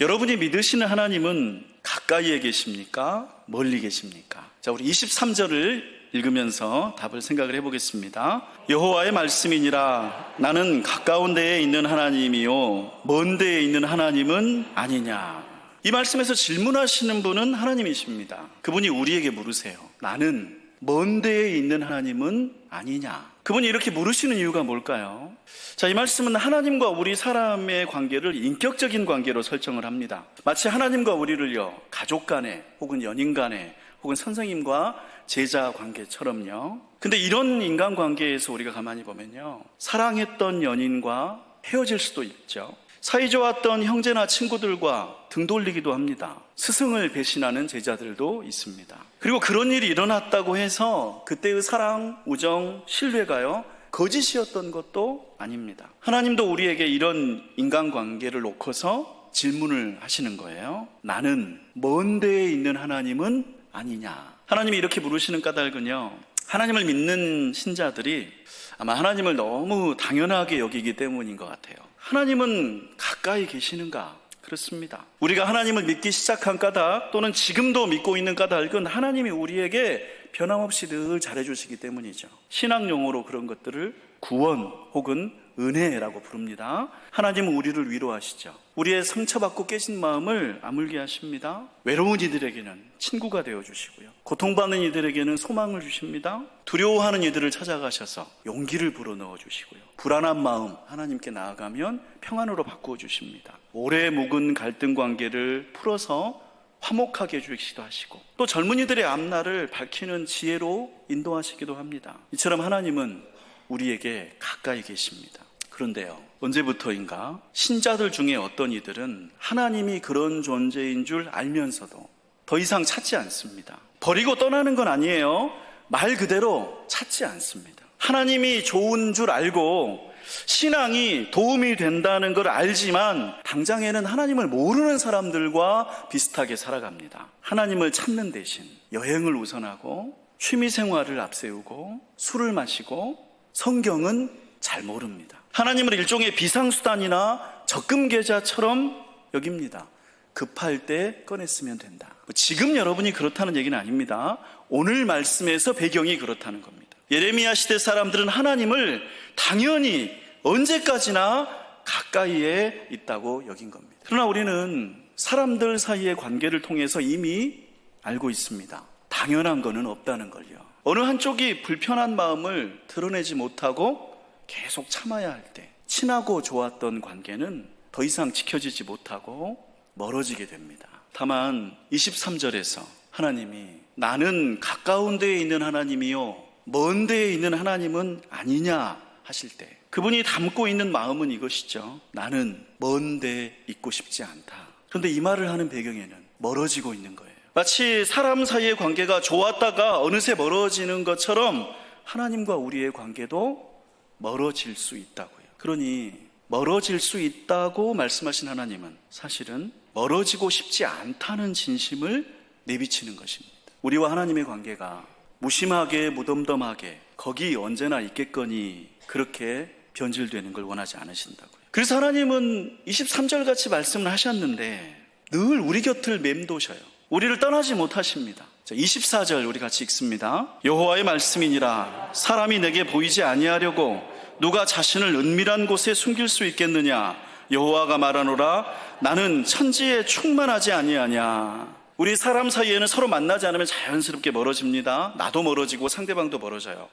여러분이 믿으시는 하나님은 가까이에 계십니까? 멀리 계십니까? 자, 우리 23절을 읽으면서 답을 생각을 해보겠습니다. 여호와의 말씀이니라 나는 가까운 데에 있는 하나님이요 먼 데에 있는 하나님은 아니냐. 이 말씀에서 질문하시는 분은 하나님이십니다. 그분이 우리에게 물으세요. 나는 먼 데에 있는 하나님은 아니냐. 그분이 이렇게 물으시는 이유가 뭘까요? 자, 이 말씀은 하나님과 우리 사람의 관계를 인격적인 관계로 설정을 합니다. 마치 하나님과 우리를요, 가족 간에, 혹은 연인 간에, 혹은 선생님과 제자 관계처럼요. 근데 이런 인간 관계에서 우리가 가만히 보면요. 사랑했던 연인과 헤어질 수도 있죠. 사이 좋았던 형제나 친구들과 등 돌리기도 합니다. 스승을 배신하는 제자들도 있습니다. 그리고 그런 일이 일어났다고 해서 그때의 사랑, 우정, 신뢰가요, 거짓이었던 것도 아닙니다. 하나님도 우리에게 이런 인간관계를 놓고서 질문을 하시는 거예요. 나는 먼 데에 있는 하나님은 아니냐. 하나님이 이렇게 물으시는 까닭은요. 하나님을 믿는 신자들이 아마 하나님을 너무 당연하게 여기기 때문인 것 같아요. 하나님은 가까이 계시는가? 그렇습니다. 우리가 하나님을 믿기 시작한 까닭 또는 지금도 믿고 있는 까닭은 하나님이 우리에게 변함없이 늘 잘해주시기 때문이죠. 신앙 용어로 그런 것들을 구원 혹은 은혜라고 부릅니다. 하나님은 우리를 위로하시죠. 우리의 상처받고 깨진 마음을 아물게 하십니다. 외로운 이들에게는 친구가 되어 주시고요. 고통받는 이들에게는 소망을 주십니다. 두려워하는 이들을 찾아가셔서 용기를 불어넣어 주시고요. 불안한 마음 하나님께 나아가면 평안으로 바꾸어 주십니다. 오래 묵은 갈등 관계를 풀어서 화목하게 해주시기도 하시고 또 젊은이들의 앞날을 밝히는 지혜로 인도하시기도 합니다. 이처럼 하나님은 우리에게 가까이 계십니다. 그런데요, 언제부터인가 신자들 중에 어떤 이들은 하나님이 그런 존재인 줄 알면서도 더 이상 찾지 않습니다. 버리고 떠나는 건 아니에요. 말 그대로 찾지 않습니다. 하나님이 좋은 줄 알고 신앙이 도움이 된다는 걸 알지만 당장에는 하나님을 모르는 사람들과 비슷하게 살아갑니다. 하나님을 찾는 대신 여행을 우선하고 취미 생활을 앞세우고 술을 마시고 성경은 잘 모릅니다. 하나님을 일종의 비상수단이나 적금 계좌처럼 여깁니다. 급할 때 꺼냈으면 된다. 지금 여러분이 그렇다는 얘기는 아닙니다. 오늘 말씀에서 배경이 그렇다는 겁니다. 예레미야 시대 사람들은 하나님을 당연히 언제까지나 가까이에 있다고 여긴 겁니다. 그러나 우리는 사람들 사이의 관계를 통해서 이미 알고 있습니다. 당연한 거는 없다는 걸요. 어느 한쪽이 불편한 마음을 드러내지 못하고 계속 참아야 할 때, 친하고 좋았던 관계는 더 이상 지켜지지 못하고 멀어지게 됩니다. 다만 23절에서 하나님이 나는 가까운 데에 있는 하나님이요 먼 데에 있는 하나님은 아니냐 하실 때 그분이 담고 있는 마음은 이것이죠. 나는 먼 데에 있고 싶지 않다. 그런데 이 말을 하는 배경에는 멀어지고 있는 거예요. 마치 사람 사이의 관계가 좋았다가 어느새 멀어지는 것처럼 하나님과 우리의 관계도 멀어질 수 있다고요. 그러니 멀어질 수 있다고 말씀하신 하나님은 사실은 멀어지고 싶지 않다는 진심을 내비치는 것입니다. 우리와 하나님의 관계가 무심하게 무덤덤하게 거기 언제나 있겠거니 그렇게 변질되는 걸 원하지 않으신다고요. 그래서 하나님은 23절 같이 말씀을 하셨는데 늘 우리 곁을 맴도셔요. 우리를 떠나지 못하십니다. 자, 24절 우리 같이 읽습니다. 여호와의 말씀이니라 사람이 내게 보이지 아니하려고 누가 자신을 은밀한 곳에 숨길 수 있겠느냐 여호와가 말하노라 나는 천지에 충만하지 아니하냐 우리 사람 사이에는 서로 만나지 않으면 자연스럽게 멀어집니다. 나도 멀어지고 상대방도 멀어져요.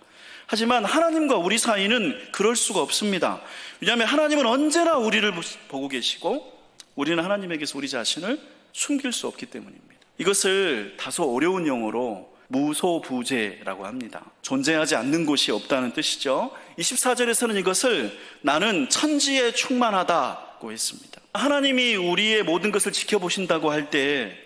하지만 하나님과 우리 사이는 그럴 수가 없습니다. 왜냐하면 하나님은 언제나 우리를 보고 계시고 우리는 하나님에게서 우리 자신을 숨길 수 없기 때문입니다. 이것을 다소 어려운 용어로 무소부재라고 합니다. 존재하지 않는 곳이 없다는 뜻이죠. 24절에서는 이것을 나는 천지에 충만하다고 했습니다. 하나님이 우리의 모든 것을 지켜보신다고 할 때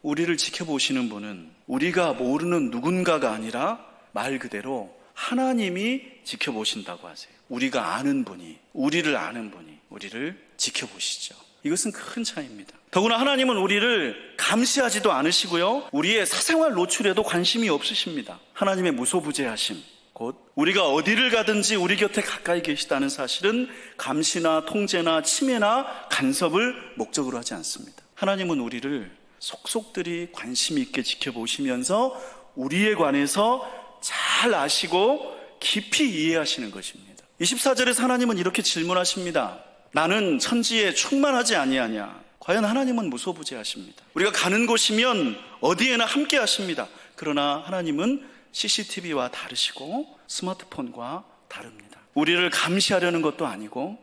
우리를 지켜보시는 분은 우리가 모르는 누군가가 아니라 말 그대로 하나님이 지켜보신다고 하세요. 우리가 아는 분이, 우리를 아는 분이 우리를 지켜보시죠. 이것은 큰 차이입니다. 더구나 하나님은 우리를 감시하지도 않으시고요. 우리의 사생활 노출에도 관심이 없으십니다. 하나님의 무소부재하심, 곧 우리가 어디를 가든지 우리 곁에 가까이 계시다는 사실은 감시나 통제나 침해나 간섭을 목적으로 하지 않습니다. 하나님은 우리를 속속들이 관심 있게 지켜보시면서 우리에 관해서 잘 아시고 깊이 이해하시는 것입니다. 24절에서 하나님은 이렇게 질문하십니다. 나는 천지에 충만하지 아니하냐? 과연 하나님은 무소부재하십니다. 우리가 가는 곳이면 어디에나 함께 하십니다. 그러나 하나님은 CCTV와 다르시고 스마트폰과 다릅니다. 우리를 감시하려는 것도 아니고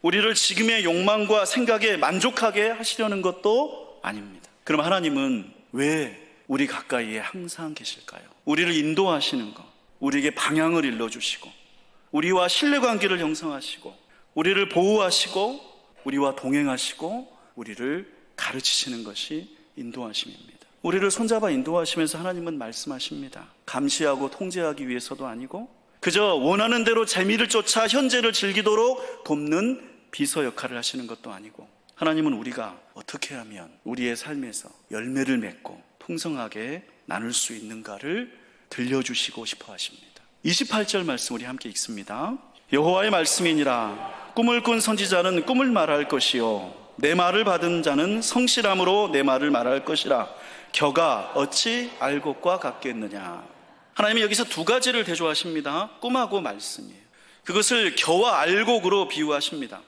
우리를 지금의 욕망과 생각에 만족하게 하시려는 것도 아닙니다. 그럼 하나님은 왜 우리 가까이에 항상 계실까요? 우리를 인도하시는 것, 우리에게 방향을 일러주시고, 우리와 신뢰관계를 형성하시고, 우리를 보호하시고, 우리와 동행하시고, 우리를 가르치시는 것이 인도하심입니다. 우리를 손잡아 인도하시면서 하나님은 말씀하십니다. 감시하고 통제하기 위해서도 아니고, 그저 원하는 대로 재미를 쫓아 현재를 즐기도록 돕는 비서 역할을 하시는 것도 아니고, 하나님은 우리가 어떻게 하면 우리의 삶에서 열매를 맺고 풍성하게 나눌 수 있는가를 들려주시고 싶어 하십니다. 28절 말씀 우리 함께 읽습니다. 여호와의 말씀이니라 꿈을 꾼 선지자는 꿈을 말할 것이요 내 말을 받은 자는 성실함으로 내 말을 말할 것이라 겨가 어찌 알곡과 같겠느냐 하나님이 여기서 두 가지를 대조하십니다. 꿈하고 말씀이에요. 그것을 겨와 알곡으로 비유하십니다.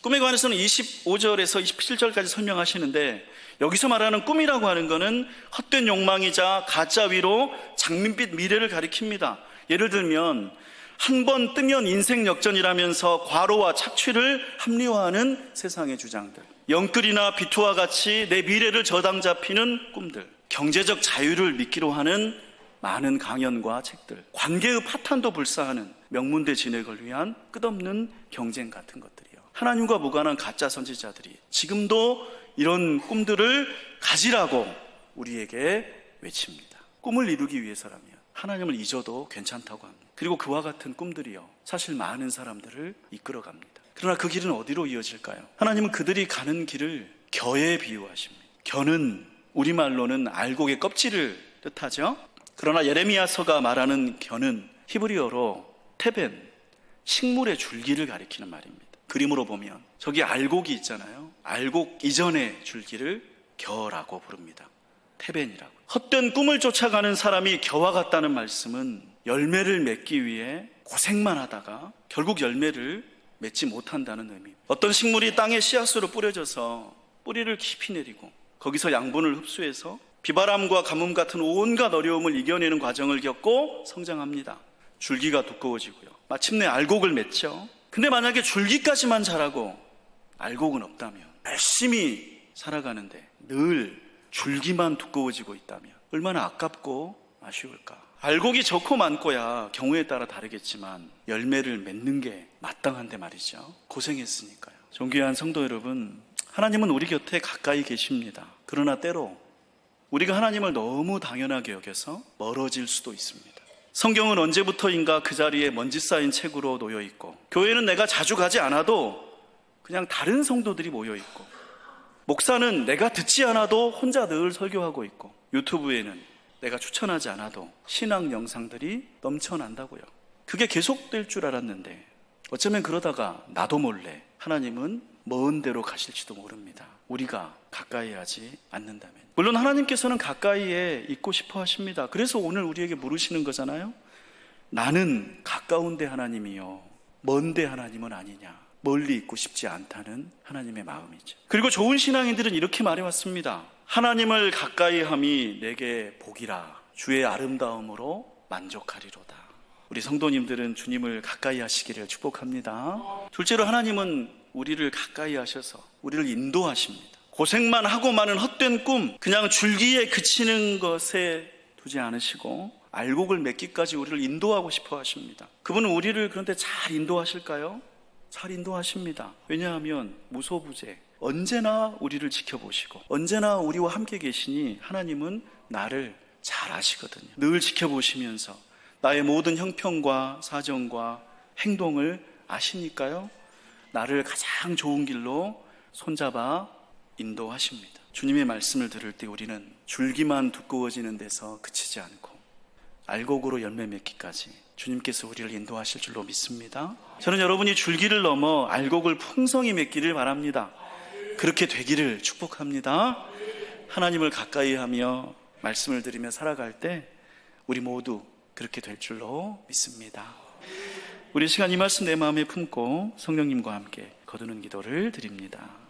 꿈에 관해서는 25절에서 27절까지 설명하시는데 여기서 말하는 꿈이라고 하는 것은 헛된 욕망이자 가짜 위로 장밋빛 미래를 가리킵니다. 예를 들면 한 번 뜨면 인생 역전이라면서 과로와 착취를 합리화하는 세상의 주장들. 영끌이나 비투와 같이 내 미래를 저당 잡히는 꿈들. 경제적 자유를 믿기로 하는 많은 강연과 책들. 관계의 파탄도 불사하는 명문대 진액을 위한 끝없는 경쟁 같은 것들이요. 하나님과 무관한 가짜 선지자들이 지금도 이런 꿈들을 가지라고 우리에게 외칩니다. 꿈을 이루기 위해서라면 하나님을 잊어도 괜찮다고 합니다. 그리고 그와 같은 꿈들이요. 사실 많은 사람들을 이끌어 갑니다. 그러나 그 길은 어디로 이어질까요? 하나님은 그들이 가는 길을 겨에 비유하십니다. 겨는 우리말로는 알곡의 껍질을 뜻하죠. 그러나 예레미야서가 말하는 겨는 히브리어로 테벤, 식물의 줄기를 가리키는 말입니다. 그림으로 보면 저기 알곡이 있잖아요. 알곡 이전의 줄기를 겨라고 부릅니다. 테벤이라고. 헛된 꿈을 쫓아가는 사람이 겨와 같다는 말씀은 열매를 맺기 위해 고생만 하다가 결국 열매를 맺지 못한다는 의미입니다. 어떤 식물이 땅에 씨앗으로 뿌려져서 뿌리를 깊이 내리고 거기서 양분을 흡수해서 비바람과 가뭄 같은 온갖 어려움을 이겨내는 과정을 겪고 성장합니다. 줄기가 두꺼워지고요. 마침내 알곡을 맺죠. 근데 만약에 줄기까지만 자라고 알곡은 없다면 열심히 살아가는데 늘 줄기만 두꺼워지고 있다면 얼마나 아깝고 아쉬울까. 알곡이 좋고 많고야 경우에 따라 다르겠지만 열매를 맺는 게 마땅한데 말이죠. 고생했으니까요. 존귀한 성도 여러분, 하나님은 우리 곁에 가까이 계십니다. 그러나 때로 우리가 하나님을 너무 당연하게 여겨서 멀어질 수도 있습니다. 성경은 언제부터인가 그 자리에 먼지 쌓인 책으로 놓여 있고, 교회는 내가 자주 가지 않아도 그냥 다른 성도들이 모여 있고, 목사는 내가 듣지 않아도 혼자 늘 설교하고 있고, 유튜브에는 내가 추천하지 않아도 신앙 영상들이 넘쳐난다고요. 그게 계속될 줄 알았는데, 어쩌면 그러다가 나도 몰래 하나님은 먼 데로 가실지도 모릅니다. 우리가 가까이 하지 않는다면. 물론 하나님께서는 가까이에 있고 싶어 하십니다. 그래서 오늘 우리에게 물으시는 거잖아요. 나는 가까운데 하나님이요. 먼데 하나님은 아니냐. 멀리 있고 싶지 않다는 하나님의 마음이죠. 그리고 좋은 신앙인들은 이렇게 말해왔습니다. 하나님을 가까이 함이 내게 복이라. 주의 아름다움으로 만족하리로다. 우리 성도님들은 주님을 가까이 하시기를 축복합니다. 둘째로 하나님은 우리를 가까이 하셔서 우리를 인도하십니다. 고생만 하고 많은 헛된 꿈, 그냥 줄기에 그치는 것에 두지 않으시고 알곡을 맺기까지 우리를 인도하고 싶어 하십니다. 그분은 우리를 그런데 잘 인도하실까요? 잘 인도하십니다. 왜냐하면 무소부재, 언제나 우리를 지켜보시고 언제나 우리와 함께 계시니 하나님은 나를 잘 아시거든요. 늘 지켜보시면서 나의 모든 형편과 사정과 행동을 아시니까요. 나를 가장 좋은 길로 손잡아 인도하십니다. 주님의 말씀을 들을 때 우리는 줄기만 두꺼워지는 데서 그치지 않고 알곡으로 열매 맺기까지 주님께서 우리를 인도하실 줄로 믿습니다. 저는 여러분이 줄기를 넘어 알곡을 풍성히 맺기를 바랍니다. 그렇게 되기를 축복합니다. 하나님을 가까이 하며 말씀을 드리며 살아갈 때 우리 모두 그렇게 될 줄로 믿습니다. 우리 시간 이 말씀 내 마음에 품고 성령님과 함께 거두는 기도를 드립니다.